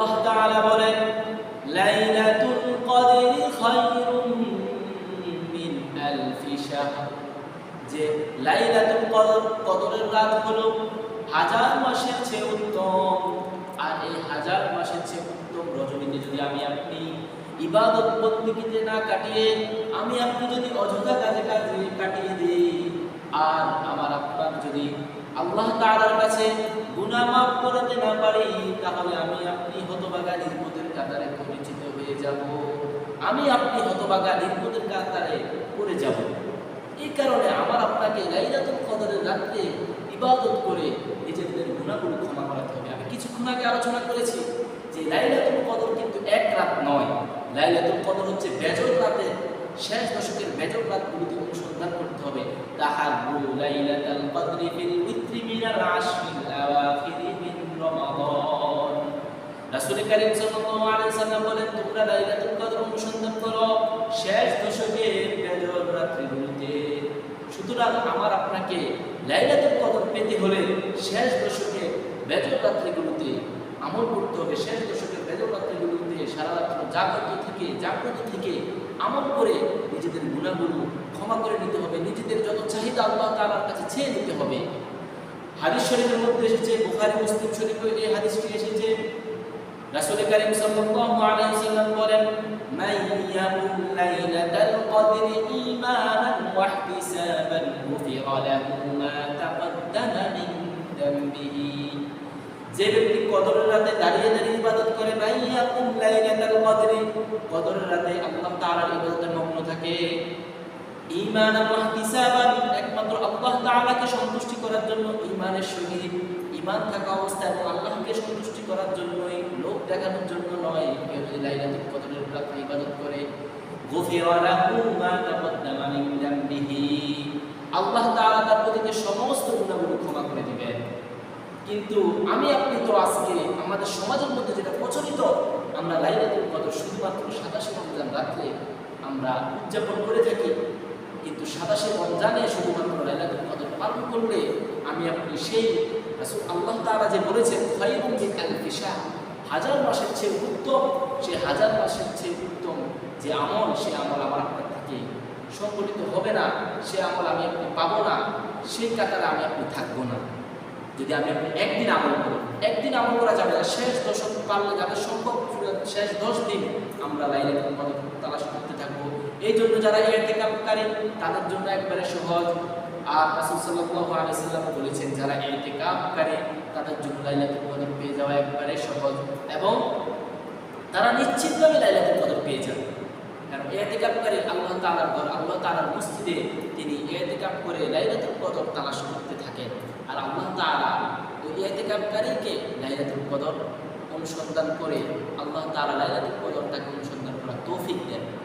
আল্লাহ তাআলা বলেন, লাইলাতুল কদরি খায়রুম মিন আলফি শাহর। যে লাইলাতুল কদর, কদরের রাত হলো হাজার মাসের চেয়ে উত্তম। আর এই হাজার মাসের চেয়ে উত্তম রজনীতে যদি আমি আপনি ইবাদত বন্দিগিতে না কাটিয়ে, আমি আপনি যদি অযথা কাজে কাজে কাটিয়ে দিই, আর আমার আপনার যদি আল্লাহ তাআলার কাছে গুনাহ মাফ করতে না পারি, তাহলে আমি আপনি হতভাগা নির্মতের কাতারে পরিচিত হয়ে যাব। আমি আপনি হতভাগা নির্মতের কাতারে পড়ে যাব। এই কারণে আমার আপনাকে লাইলাতুল কদরের রাত্রে ইবাদত করে নিজেদের গুণাগুলো ক্ষমা করাতে হবে। আমি কিছুক্ষণ আগে আলোচনা করেছি যে লাইলাতুল কদর কিন্তু এক রাত নয়। লাইলাতুল কদর হচ্ছে বেজর রাতে শেষ দশকের বেজর রাতগুলিতে অনুসন্ধান করতে হবে। লাইলাতুল ফিল আওয়াখিরি মিন রমাদান। রাসূল কারীম সাল্লাল্লাহু আলাইহি সাল্লাম বলেন, তোমরা লাইলাতুল কদর অনুসন্ধান করো, শেষ দশকের রাত্রিগুলিতে। সুতরাং আমার আপনাকে লাইলাতুল কদর পেতে হলে শেষ দশকে বেজর রাত্রিগুলোতে আমল করতে হবে। শেষ দশকের বেজর রাত্রিগুলোতে সারা রাত্র জাগ্রত থেকে জাগ্রত থেকে আমল করে নিজেদের গুণাগুলো ক্ষমা করে নিতে হবে। নিজেদের যত চাহিদা আল্লাহ তাআলার কাছে চেয়ে নিতে হবে। হাদিস শরীফের মধ্যে এসেছে, বুখারী, মুসলিম শরীফে এই হাদিসটি এসেছে। রাসূল কারীম সাল্লাল্লাহু আলাইহি ওয়াসাল্লাম বলেন, মান লাইলাতাল ঈমানান ওয়া ইহতিসাবান গুফিরা লাহু মা তাকদ্দামা মিন যে ব্যক্তি কদরের রাতে দাঁড়িয়ে দাঁড়িয়ে ইবাদত করে কদরি কদরের রাতে আল্লাহ তাআলার ইবাদতে মগ্ন থাকে। ঈমানান ওয়া ইহতিসাবান একমাত্র আল্লাহ তাআলাকে সন্তুষ্টি করার জন্য ঈমানের সহিত ঈমান থাকা অবস্থায় এবং আল্লাহকে সন্তুষ্টি করার জন্যই লোক দেখানোর জন্য নয়। কেউ যদি লাইলাতুল কদরের রাতে ইবাদত করে আল্লাহ তাআলা তার প্রতিকে সমস্ত গুনাহগুলো ক্ষমা করে দিবেন। কিন্তু আমি আপনি তো আজকে আমাদের সমাজের মধ্যে যেটা প্রচলিত, আমরা লাইলাতুল শুধুমাত্র সাতাশে রমজান রাত্রে আমরা উদযাপন করে থাকি, কিন্তু সাতাশে রমজানে শুধুমাত্র লাইলাতুল কদর পালন করলে আমি আপনি সেই আল্লাহ তারা যে বলেছেন, খায়রুম আলফি শাহ হাজার মাসের চেয়ে উত্তম, সে হাজার মাসের চেয়ে উত্তম যে আমল, সে আমল আমার আপনার থেকে সংগঠিত হবে না, সে আমল আমি আপনি পাবো না, সেই কাতারে আমি আপনি থাকব না। যদি আপনি একদিন আমল করি একদিন আমল করা যাবে না, শেষ দশক পারলে যাদের সম্ভব শেষ দশ দিন আমরা কদর তালাশ করতে থাকব। এই জন্য যারা এতেকাপকারী, তাদের জন্য একবারে সহজ। আর আলাইহি সাল্লাম বলেছেন, যারা এতেকাপকারী, তাদের জন্য লাইলাতুল কদর পেয়ে যাওয়া একবারে সহজ। এবং তারা নিশ্চিতভাবে লাইলাতুল কদর পেয়ে যাবে। কারণ এতেকাপকারী আল্লাহ তালার ঘর আল্লাহ তালার মসজিদে তিনি এতেকাপ করে লাইলাতুল কদর তালাশ করতে থাকেন। আর আল্লাহ তালা ওই এতেকাপকারীকে লাইলাতুল কদর অনুসন্ধান করে আল্লাহ তালা লাইলাতুল কদর তাকে অনুসন্ধান করার তৌফিক দেন।